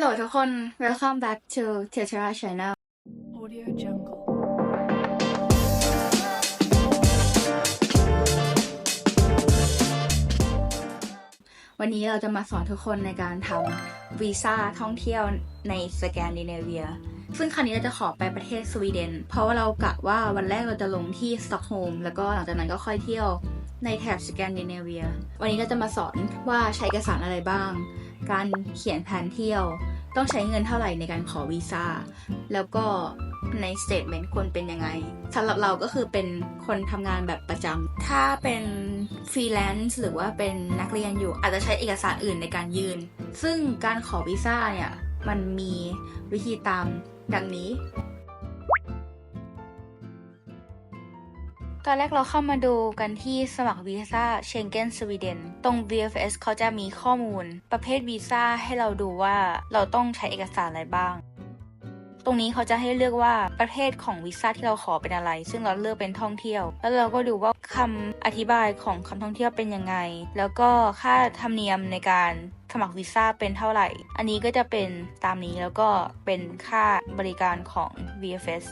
Hello ทุกคน Welcome back to Tetra Channel Audio Jungle. วันนี้เราจะมาสอนทุกคนในการทำวีซ่าท่องเที่ยวในสแกนดิเนเวีย ซึ่งครั้งนี้เราจะขอไปประเทศสวีเดน เพราะว่าเรากะว่าวันแรกเราจะลงที่สต็อกโฮล์มแล้วก็หลังจากนั้นก็ค่อยเที่ยวในแถบสแกนดิเนเวีย วันนี้เราจะมาสอนว่าใช้เอกสารอะไรบ้าง การเขียนแผนเที่ยว ต้องใช้เงินเท่าไหร่ในการขอวีซ่า แล้วก็ในสเตทเมนต์ควรเป็นยังไงสำหรับเราก็คือเป็นคนทำงานแบบประจำถ้าเป็นฟรีแลนซ์หรือว่าเป็นนักเรียนอยู่ อาจจะใช้เอกสารอื่นในการยืน ซึ่งการขอวีซ่าเนี่ย มันมีวิธีตามดังนี้ ตอนแรกเราเข้ามาดูกันที่สมัครวีซ่าเชงเก้นสวีเดนตรง VFS เขาจะมีข้อมูลประเภทวีซ่าให้เราดูว่าเราต้องใช้เอกสารอะไรบ้าง ตรงนี้เขาจะให้เลือกว่าประเภทของวีซ่าที่เราขอเป็นอะไร ซึ่งเราเลือกเป็นท่องเที่ยว แล้วเราก็ดูว่าคำอธิบายของคำท่องเที่ยวเป็นยังไง แล้วก็ค่าธรรมเนียมในการสมัครวีซ่าเป็นเท่าไหร่ อันนี้ก็จะเป็นตามนี้แล้วก็เป็นค่าบริการของ VFS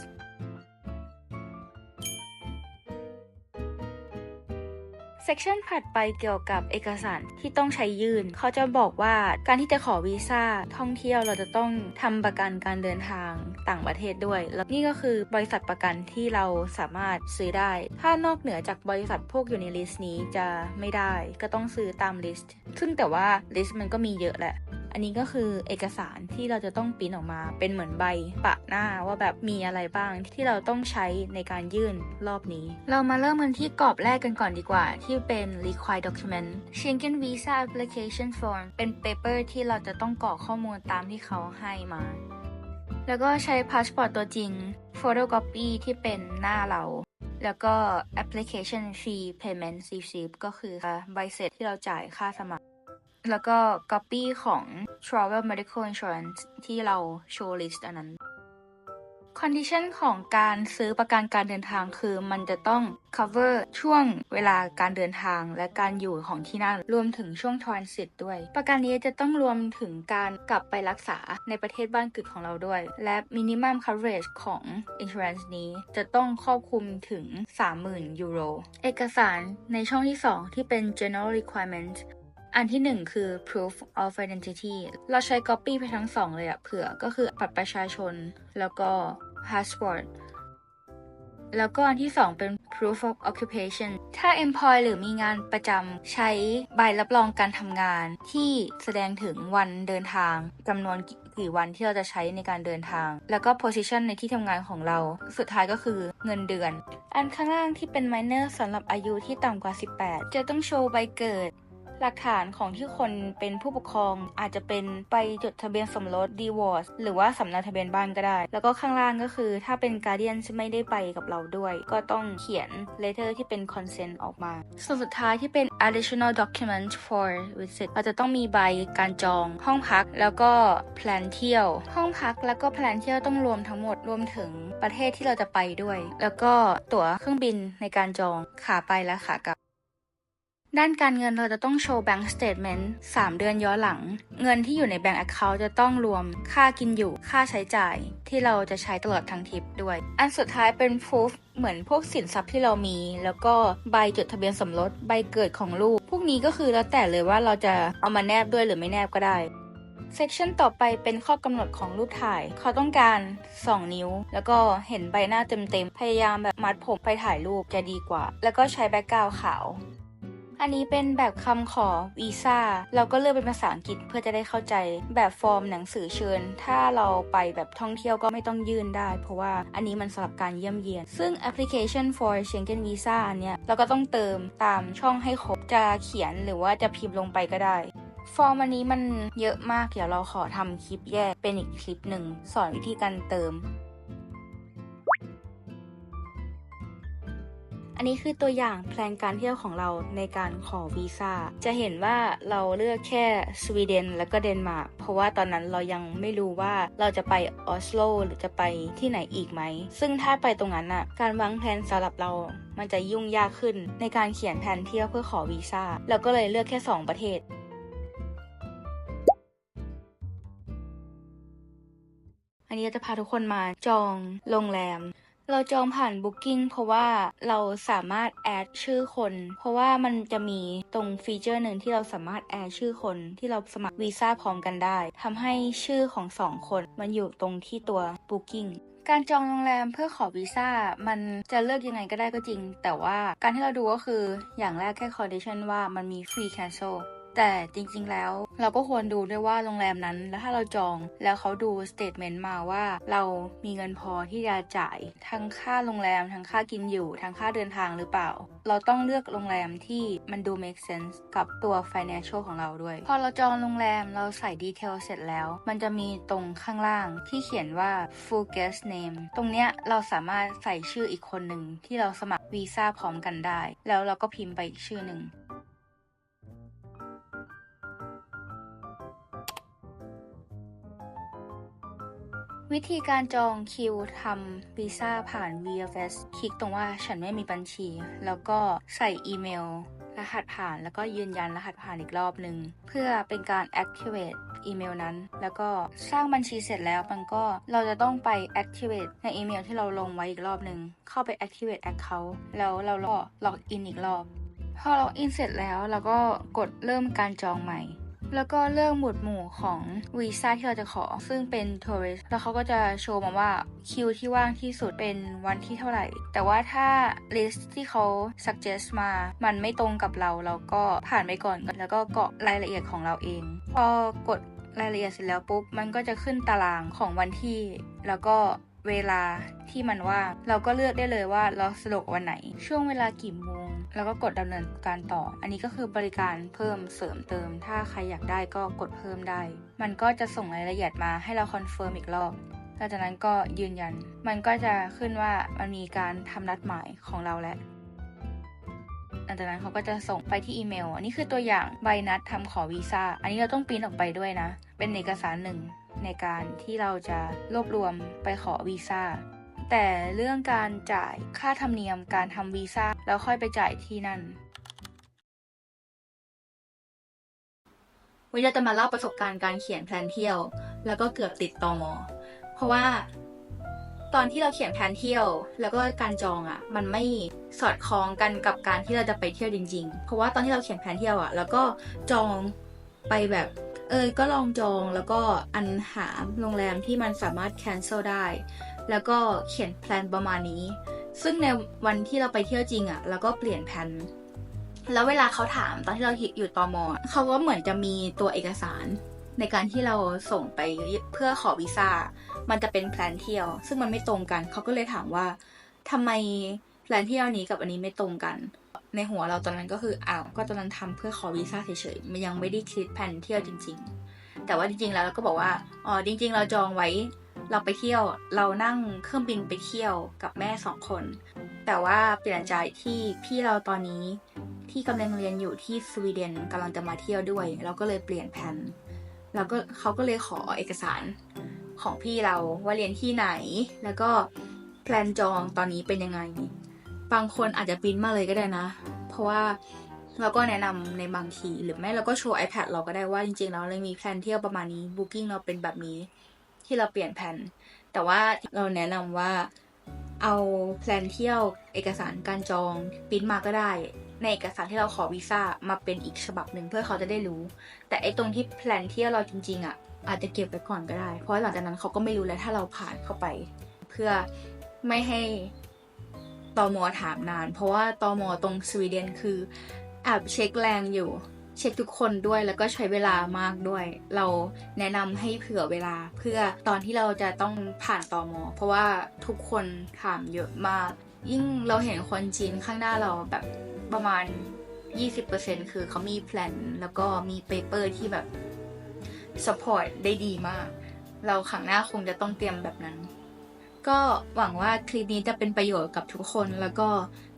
เซกชันถัดไปเกี่ยวกับเอกสารที่ต้องใช้ยื่น เขาจะบอกว่าการที่จะขอวีซ่าท่องเที่ยวเราจะต้องทำประกันการเดินทางต่างประเทศด้วย แล้วนี่ก็คือบริษัทประกันที่เราสามารถซื้อได้ ถ้านอกเหนือจากบริษัทพวกอยู่ในลิสต์นี้จะไม่ได้ ก็ต้องซื้อตามลิสต์ ซึ่งแต่ว่าลิสต์มันก็มีเยอะแหละอันนี้ก็คือเอกสารที่เราจะต้องปิ้นออกมาเป็นเหมือนใบปะหน้าว่าแบบมีอะไรบ้างที่เราต้องใช้ในการยื่นรอบนี้ เรามาเริ่มกันที่กรอบแรกกันก่อนดีกว่า ที่เป็น required document Schengen Visa Application Form เป็น paper ที่เราจะต้องกรอกข้อมูลตามที่เขาให้มา แล้วก็ใช้พาสปอร์ตตัวจริง photocopy ที่เป็นหน้าเราแล้วก็ application fee payment receipt ก็คือใบเสร็จที่เราจ่ายค่าสมัคร แล้วก็ copy ของ travel medical insurance ที่เราโชว์ list อันนั้น condition ของการซื้อประกันการเดินทางคือมันจะต้อง cover ช่วงเวลาการเดินทางและการอยู่ของที่นั่น รวมถึงช่วง transit ด้วย ประกันนี้จะต้องรวมถึงการกลับไปรักษาในประเทศบ้านเกึกของเราด้วย และ minimum coverage ของ insurance นี้จะต้องครอบคลุมถึง 30,000 ยูโร เอกสารในช่องที่ 2 ที่เป็น general requirement อันที่หนึ่งคือ proof of identity เราใช้ copy ไปทั้งสองเลยอะเผื่อก็คือบัตรประชาชน แล้วก็ passport แล้วก็อันที่สองเป็น proof of occupation ถ้า employ หรือมีงานประจำใช้ใบรับรองการทำงานที่แสดงถึงวันเดินทางจำนวนกี่วันที่เราจะใช้ในการเดินทาง แล้วก็ position ในที่ทำงานของเรา สุดท้ายก็คือเงินเดือน อันข้างล่างที่เป็น minor สำหรับอายุที่ต่ำกว่า 18 จะต้องโชว์ใบเกิด หลักฐานของที่คนเป็นผู้ปกครองอาจจะเป็นไปจดทะเบียนสมรส divorce หรือว่าสำเนาทะเบียนบ้านก็ได้ แล้วก็ข้างล่างก็คือถ้าเป็น guardian ไม่ได้ไปกับเราด้วย ก็ต้องเขียน letter ที่เป็น consent ออกมา ส่วนสุดท้ายที่เป็น additional document for visit เราจะต้องมีใบการจองห้องพักแล้วก็แพลนเที่ยว ห้องพักแล้วก็แพลนเที่ยวต้องรวมทั้งหมดรวมถึงประเทศที่เราจะไปด้วย แล้วก็ตั๋วเครื่องบินในการจองขาไปและขากลับ ด้านการเงินเราจะต้องโชว์ Bank Statement 3เดือนย้อนหลัง เงินที่อยู่ใน Bank Account จะต้องรวมค่ากินอยู่ค่าใช้จ่าย ที่เราจะใช้ตลอดทั้งทริปด้วย อันสุดท้ายเป็น Proof เหมือนพวกสินทรัพย์ที่เรามี แล้วก็ใบจดทะเบียนสมรสใบเกิดของลูก พวกนี้ก็คือแล้วแต่เลยว่าเราจะเอามาแนบด้วยหรือไม่แนบก็ได้เซกชันต่อไปเป็นข้อกำหนดของรูปถ่าย เขาต้องการ 2 นิ้ว แล้วก็เห็นใบหน้าเต็มๆ พยายามแบบมัดผมไปถ่ายรูปจะดีกว่า แล้วก็ใช้แบ็กกราวด์ขาว อันนี้เป็นแบบคำขอวีซ่าเราก็เลือกเป็นภาษาอังกฤษเพื่อจะได้เข้าใจแบบฟอร์มหนังสือเชิญ ถ้าเราไปแบบท่องเที่ยวก็ไม่ต้องยื่นได้ เพราะว่าอันนี้มันสำหรับการเยี่ยมเยียน ซึ่ง application for Schengen Visa อันเนี้ยเราก็ต้องเติมตามช่องให้ครบจะเขียนหรือว่าจะพิมพ์ลงไปก็ได้ฟอร์มอันนี้มันเยอะมาก เดี๋ยวเราขอทำคลิปแยกเป็นอีกคลิปหนึ่ง สอนวิธีการเติม อันนี้คือตัวอย่างแพลนการเที่ยวของเราในการขอวีซ่า จะเห็นว่าเราเลือกแค่สวีเดนและก็เดนมาร์ก เพราะว่าตอนนั้นเรายังไม่รู้ว่าเราจะไปออสโลหรือจะไปที่ไหนอีกไหม ซึ่งถ้าไปตรงนั้นน่ะการวางแผนสำหรับเรามันจะยุ่งยากขึ้นในการเขียนแผนเที่ยวเพื่อขอวีซ่า เราก็เลยเลือกแค่ 2 ประเทศอันนี้จะพาทุกคนมาจองโรงแรม เราจองผ่าน Booking เพราะว่าเราสามารถแอดชื่อคน เพราะว่ามันจะมีตรงฟีเจอร์หนึ่งที่เราสามารถแอดชื่อคนที่เราสมัครวีซ่าพร้อมกันได้ทำให้ชื่อของสองคนมันอยู่ตรงที่ตัว Booking การจองโรงแรมเพื่อขอวีซ่ามันจะเลือกยังไงก็ได้ก็จริง แต่ว่าการที่เราดูก็คืออย่างแรกแค่ condition ว่ามันมี free cancel แต่จริงๆแล้ว เราก็ควรดูด้วยว่าโรงแรมนั้น แล้วถ้าเราจองแล้วเขาดูสเตทเมนต์มาว่า เรามีเงินพอที่จะจ่ายทั้งค่าโรงแรมทั้งค่ากินอยู่ทั้งค่าเดินทางหรือเปล่า เราต้องเลือกโรงแรมที่มันดู make sense กับตัว financial ของเราด้วย พอเราจองโรงแรมเราใส่ดีเทลเสร็จแล้ว มันจะมีตรงข้างล่างที่เขียนว่า full guest name ตรงเนี้ยเราสามารถใส่ชื่ออีกคนหนึ่งที่เราสมัครวีซ่าพร้อมกันได้ แล้วเราก็พิมพ์ไปอีกชื่อหนึ่ง วิธีการจองคิวทำวีซ่าผ่าน VFS คลิกตรงว่าฉันไม่มีบัญชี แล้วก็ใส่อีเมล รหัสผ่านแล้วก็ยืนยันรหัสผ่านอีกรอบหนึ่งเพื่อเป็นการ activate อีเมลนั้น แล้วก็สร้างบัญชีเสร็จแล้วมันก็เราจะต้องไป activate ในอีเมลที่เราลงไว้อีกรอบหนึ่งเข้าไป activate account แล้วเราก็ล็อกอินอีกรอบ พอล็อกอินเสร็จแล้วเราก็กดเริ่มการจองใหม่ แล้วก็เลือกหมวดหมู่ของวีซ่าที่เราจะขอ ซึ่งเป็นทัวริสแล้วเขาก็จะโชว์มาว่าคิวที่ว่างที่สุดเป็นวันที่เท่าไหร่ แต่ว่าถ้าลิสต์ที่เขา suggest มา มันไม่ตรงกับเราเราก็ผ่านไปก่อนแล้วก็เกาะรายละเอียดของเราเอง พอกดรายละเอียดเสร็จแล้วปุ๊บ มันก็จะขึ้นตารางของวันที่ แล้วก็ เวลาที่มันว่างเราก็เลือกได้เลยว่าเราสะดวกวันไหน ช่วงเวลากี่โมง แล้วก็กดดำเนินการต่อ อันนี้ก็คือบริการเพิ่มเสริมเติม ถ้าใครอยากได้ก็กดเพิ่มได้ มันก็จะส่งรายละเอียดมาให้เราคอนเฟิร์มอีกรอบหลังจากนั้นก็ยืนยัน มันก็จะขึ้นว่ามันมีการทำนัดหมายของเราแล้วหลังจากนั้นเขาก็จะส่งไปที่อีเมล อันนี้คือตัวอย่างใบนัดทำขอวีซ่า อันนี้เราต้องปริ้นออกไปด้วยนะ เป็นเอกสารหนึ่ง ในการที่เราจะรวบรวมไปขอวีซ่าแต่เรื่องการจ่ายค่าธรรมเนียมการทำวีซ่าแล้วค่อยไปจ่ายที่นั่นวันนี้จะมาเล่าประสบการณ์การเขียนแพลนเที่ยว แล้วก็เกือบติดตอมอ เพราะว่าตอนที่เราเขียนแผนเที่ยว แล้วก็การจองอะ่ะ มันไม่สอดคล้องกันกับการที่เราจะไปเที่ยวจริง ๆ เพราะว่าตอนที่เราเขียนแผนเที่ยวอะ่ะ แล้วก็จองไปแบบ เออก็ลองจองแล้วก็อันหาโรงแรมที่มันสามารถ cancel ได้ แล้วก็เขียนแพลนประมาณนี้ ซึ่งในวันที่เราไปเที่ยวจริงอะ่ะแล้วก็เปลี่ยนแผนแล้วเวลาเขาถามตอนที่เราอยู่ตอมอเขาก็เหมือนจะมีตัวเอกสารในการที่เราส่งไปเพื่อขอวีซ่า มันจะเป็นแพลนเที่ยว ซึ่งมันไม่ตรงกัน เขาก็เลยถามว่าทำไมแพลนเที่ยวนี้กับอันนี้ไม่ตรงกัน ในหัวเราตอนนั้นก็คืออ้าวก็ตอนนั้นทำเพื่อขอวีซ่าเฉยๆมันยังไม่ได้คิดแผนเที่ยวจริง ๆ แต่ว่าจริงๆแล้วเราก็บอกว่าอ๋อจริง ๆ เราจองไว้เราไปเที่ยวเรานั่งเครื่องบินไปเที่ยวกับแม่สองคน แต่ว่าเปลี่ยนใจที่พี่เราตอนนี้ที่กำลังเรียนอยู่ที่สวีเดนกำลังจะมาเที่ยวด้วย เราก็เลยเปลี่ยนแผนแล้วก็เขาก็เลยขอเอกสารของพี่เราว่าเรียนที่ไหน แล้วก็แพลนจองตอนนี้เป็นยังไง บางคนอาจจะปริ้นมาเลยก็ได้นะ เพราะว่าเราก็แนะนำในบางทีหรือไม่เราก็โชว์ iPad เราก็ได้ว่าจริงๆแล้วเรามีแพลนเที่ยวประมาณนี้ Booking เราเป็นแบบนี้ที่เราเปลี่ยนแผนแต่ว่าเราแนะนำว่าเอาแพลนเที่ยวเอกสารการจองปริ้นมาก็ได้ ในเอกสารที่เราขอวีซ่ามาเป็นอีกฉบับหนึ่งเพื่อเขาจะได้รู้ แต่ไอ้ตรงที่แพลนเที่ยวเราจริง ๆอะอาจจะเก็บไว้ก่อนก็ได้ เพราะหลังจากนั้นเขาก็ไม่รู้แล้วถ้าเราผ่านเข้าไป เพื่อไม่ให้ ตอมอถามนาน เพราะว่าตอมอตรงสวีเดนคือแอบเช็คแรงอยู่ เช็คทุกคนด้วยแล้วก็ใช้เวลามากด้วย เราแนะนำให้เผื่อเวลาเพื่อตอนที่เราจะต้องผ่านตอมอเพราะว่าทุกคนถามเยอะมาก ยิ่งเราเห็นคนจีนข้างหน้าเราแบบประมาณ 20%คือเขามีแพลนแล้วก็มีเปเปอร์ที่แบบ support ได้ดีมาก เราครั้งหน้าคงจะต้องเตรียมแบบนั้น ก็หวังว่าคลิปนี้จะเป็นประโยชน์กับทุกคน แล้วก็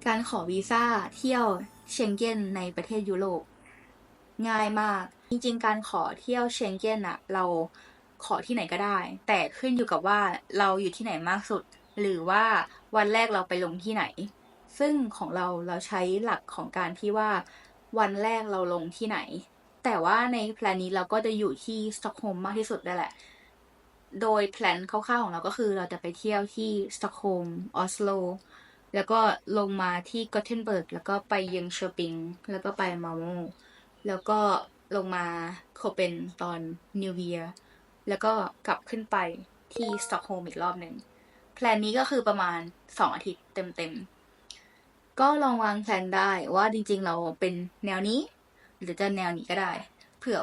การขอวีซ่าเที่ยวเชงเก้นในประเทศยุโรปง่ายมาก จริงๆ การขอเที่ยวเชงเก้นอะเราขอที่ไหนก็ได้ แต่ขึ้นอยู่กับว่าเราอยู่ที่ไหนมากสุด หรือว่าวันแรกเราไปลงที่ไหน ซึ่งของเราเราใช้หลักของการที่ว่าวันแรกเราลงที่ไหน แต่ว่าในแพลนนี้เราก็จะอยู่ที่สต็อกโฮล์มมากที่สุดได้แหละ โดยแพลนคร่าวๆของเราก็คือเราจะไปเที่ยวที่สต็อกโฮล์มออสโล แล้วก็ลงมาที่กอตเทนเบิร์กแล้วก็ไปเยงเชอปิง แล้วก็ไปมาโมแล้วก็ลงมาโคเปนตอนนิวเ e ียแล้วก็กลับขึ้นไปที่สต็อกโฮล์มอีกรอบหนึ่งแพลนนี้ก็คือประมาณสองอาทิตย์เต็มๆ ก็ลองวางแพลนได้ว่าจริงๆ เราเป็นแนวนี้ หรือจะแนวนี้ก็ได้ เผื่อ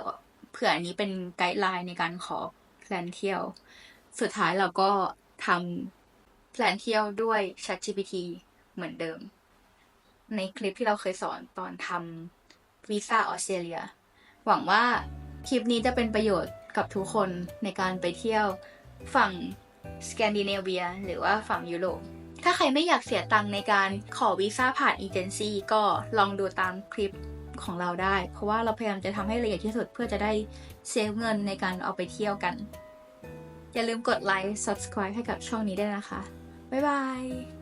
เผื่ออันนี้เป็นไกด์ไลน์ในการขอ แพลนเที่ยว สุดท้ายเราก็ทำแพลนเที่ยวด้วย ChatGPT เหมือนเดิม ในคลิปที่เราเคยสอนตอนทำวีซ่าออสเตรเลีย หวังว่าคลิปนี้จะเป็นประโยชน์กับทุกคนในการไปเที่ยวฝั่งสแกนดิเนเวียหรือว่าฝั่งยุโรป ถ้าใครไม่อยากเสียตังค์ในการขอวีซ่าผ่านเอเจนซี่ก็ลองดูตามคลิป ของเราได้ เพราะว่าเราพยายามจะทำให้ละเอียดที่สุดเพื่อจะได้เซฟเงินในการเอาไปเที่ยวกัน อย่าลืมกดไลค์ subscribe ให้กับช่องนี้ด้วยนะคะ บ๊ายบาย